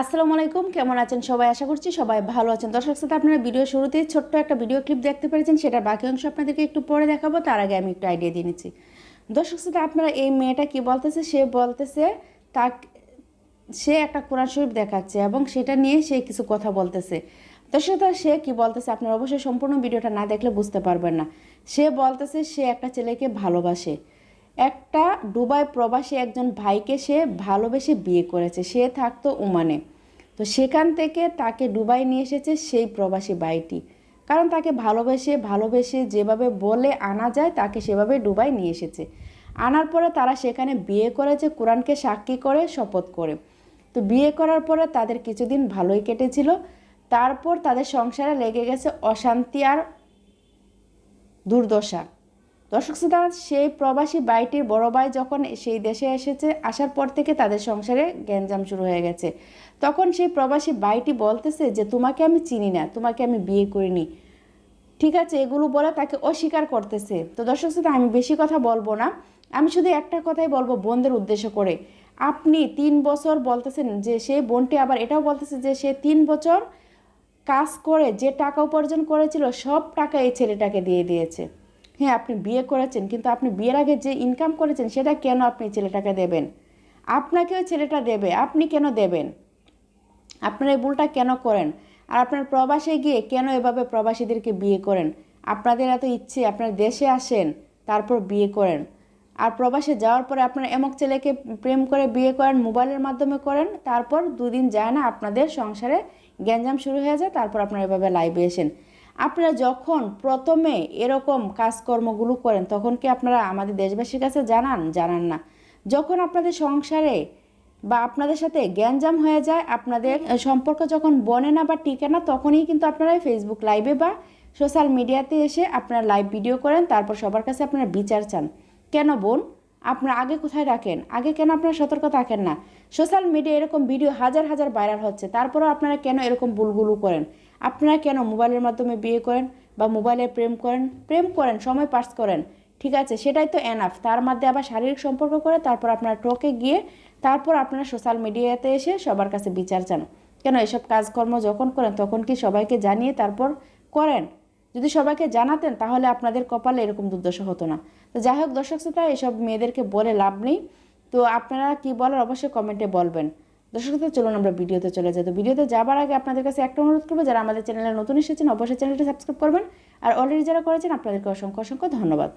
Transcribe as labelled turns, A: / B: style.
A: আসসালামু আলাইকুম, কেমন আছেন সবাই? আশা করছি সবাই ভালো আছেন। দর্শক সাথে আপনারা ভিডিও শুরুতেই ছোট্ট একটা ভিডিও ক্লিপ দেখতে পেরেছেন, সেটার বাকি অংশ আপনাদেরকে একটু পরে দেখাবো, তার আগে আমি একটু আইডিয়া দিয়ে নিচ্ছি। দর্শক সাথে আপনারা এই মেয়েটা কি বলতেছে? সে বলতেছে তা সে একটা কোরআন শরীফ দেখাচ্ছে এবং সেটা নিয়ে সে কিছু কথা বলতেছে। দর্শক সে কি বলতেছে? আপনারা অবশ্যই সম্পূর্ণ ভিডিওটা না দেখলে বুঝতে পারবেন না। সে বলতেছে, সে একটা ছেলেকে ভালোবাসে। একটা দুবাই প্রবাসী একজন ভাইকে সে ভালোবেসে বিয়ে করেছে, সে থাকতো ওমানে। তো সেখান থেকে তাকে দুবাই নিয়ে এসেছে সেই প্রবাসী ভাইটি। কারণ তাকে ভালোবেসে ভালোবেসে যেভাবে বলে আনা যায়, তাকে সেভাবে দুবাই নিয়ে এসেছে। আনার পরে তারা সেখানে বিয়ে করেছে, কোরআনকে সাক্ষী করে, শপথ করে। তো বিয়ে করার পরে তাদের কিছুদিন ভালোই কেটেছিল। তারপর তাদের সংসারে লেগে গেছে অশান্তি আর দুর্দশা। দর্শক শ্রোতা, সেই প্রবাসী বাইটির বড় ভাই যখন সেই দেশে এসেছে, আসার পর থেকে তাদের সংসারে গ্যাঞ্জাম শুরু হয়ে গেছে। তখন সেই প্রবাসী বাইটি বলতেছে যে, তোমাকে আমি চিনি না, তোমাকে আমি বিয়ে করিনি। ঠিক আছে, এগুলো বলে তাকে অস্বীকার করতেছে। তো দর্শক শ্রোতা, আমি বেশি কথা বলব না। আমি শুধু একটা কথাই বলব বোনদের উদ্দেশ্য করে। আপনি তিন বছর বলতেছেন যে, সেই বোনটি আবার এটাও বলতেছে যে, সে তিন বছর কাজ করে, যে টাকা উপার্জন করেছিল, সব টাকা এই ছেলেটাকে দিয়ে দিয়েছে। হ্যাঁ আপনি বিয়ে করেছেন, কিন্তু আপনি বিয়ের আগে যে ইনকাম করেছেন, সেটা কেন আপনি ছেলেটাকে দেবেন? আপনাকেও ছেলেটা দেবে, আপনি কেন দেবেন? আপনার এই ভুলটা কেন করেন? আর আপনার প্রবাসে গিয়ে কেন এভাবে প্রবাসীদেরকে বিয়ে করেন? আপনাদের এত ইচ্ছে, আপনার দেশে আসেন, তারপর বিয়ে করেন। আর প্রবাসে যাওয়ার পরে আপনার এমক ছেলেকে প্রেম করে বিয়ে করেন, মোবাইলের মাধ্যমে করেন, তারপর দুদিন যায় না, আপনাদের সংসারে গ্যাঞ্জাম শুরু হয়ে যায়, তারপর আপনারা এভাবে লাইভে এসেন। আপনারা যখন প্রথমে এরকম কাজকর্মগুলো করেন, তখন কি আপনারা আমাদের দেশবাসীর কাছে জানান? জানান না। যখন আপনাদের সংসারে বা আপনাদের সাথে গ্যাঞ্জাম হয়ে যায়, আপনাদের সম্পর্ক যখন বনে না বা টিকে না, তখনই কিন্তু আপনারা ফেসবুক লাইভে বা সোশ্যাল মিডিয়াতে এসে আপনারা লাইভ ভিডিও করেন, তারপর সবার কাছে আপনারা বিচার চান। কেন বোন? আপনারা আগে কোথায় রাখেন? আগে কেন আপনারা সতর্ক থাকেন না? সোশ্যাল মিডিয়া এরকম ভিডিও হাজার হাজার ভাইরাল হচ্ছে। তারপরেও আপনারা কেন এরকম ভুলগুলো করেন? আপনারা কেন মোবাইলের মাধ্যমে বিয়ে করেন বা মোবাইলে প্রেম করেন? প্রেম করেন, সময় পাস করেন। ঠিক আছে, সেটাই তো এনাফ তার মধ্যে আবার শারীরিক সম্পর্ক করে, তারপর আপনারা টোকে গিয়ে, তারপর আপনারা সোশ্যাল মিডিয়াতে এসে সবার কাছে বিচার চান। কেন এসব কাজকর্ম যখন করেন, তখন কি সবাইকে জানিয়ে তারপর করেন? যদি সবাইকে জানাতেন, তাহলে আপনাদের কপালে এরকম দুর্দশা হতো না। তো যাই হোক দর্শক শ্রোতা, এসব মেয়েদেরকে বলে লাভ নেই। তো আপনারা কি বলার অবশ্যই কমেন্টে বলবেন। দর্শক চলুন আমরা ভিডিওতে চলে যাই। তো ভিডিওতে যাবার আগে আপনাদের কাছে একটা অনুরোধ করব, যারা আমাদের চ্যানেলে নতুন এসেছেন, অবশ্যই চ্যানেলটা সাবস্ক্রাইব করবেন। আর অলরেডি যারা করেছেন, আপনাদেরকে অসংখ্য অসংখ্য ধন্যবাদ।